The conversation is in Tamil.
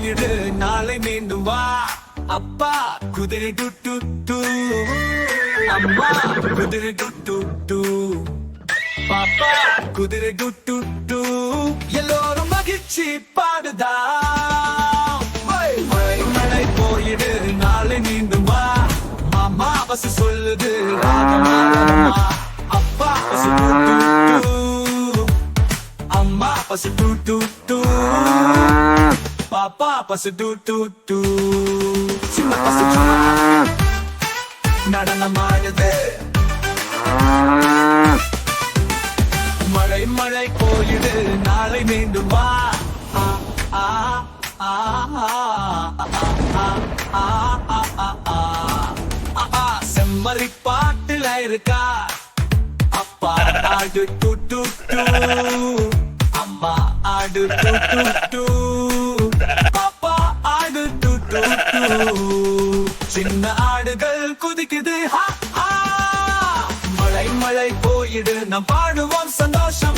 போயிடு நாளை மீண்டும் வா. அப்பா குதிரை டு டு டு. அம்மா குதிரை டு டு டு. பாப்பா குதிரை டு டு டு. எல்லோரும் மகிழ்ச்சி பாடுதா. மழை போயிடு நாளை மீண்டும் வா. மாமா பசு சொல்லுது அப்பா பசு அம்மா பசு டூ டூ டூ. pa pa pa sa du du du சின்ன பசங்க நடனமானது மழை மழை போயிடு நாளை மீண்டும் வா செம்மறி பாட்டுல இருக்கா? அப்பா ஆடு டு டு அம்மா ஆடு டு டு. சின்ன ஆடுகள் குதிக்குது. மழை மழை போயிடு. நம் பாடுவோம் சந்தோஷம்.